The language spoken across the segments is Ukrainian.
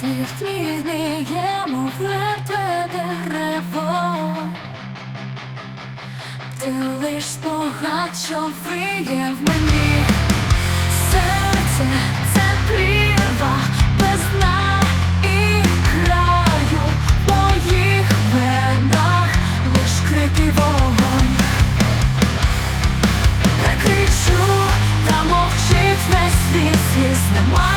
Світ мігніє, мов мертве дерево Ти лиш що виє в мені Серце це пліва без дна і краю В моїх венах лиш крики вогонь не кричу, та мовчить весь світ Сліз нема,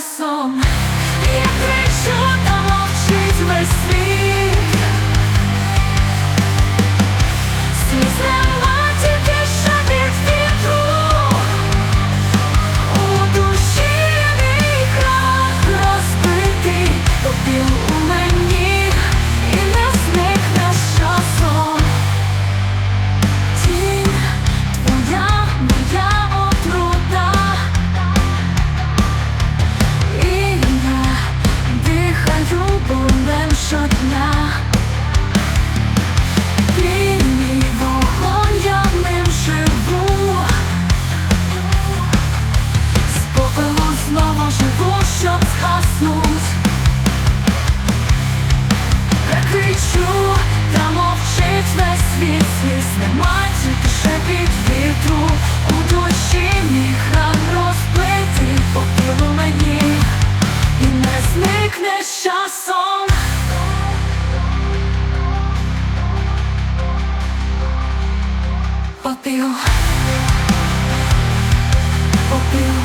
зникне щоб згаснуть, прикричу та мовчить весь світ світ нема тільки ще під вітру у душі мій храм розбитий попило мені і не зникне з часом. Попіл, попіл.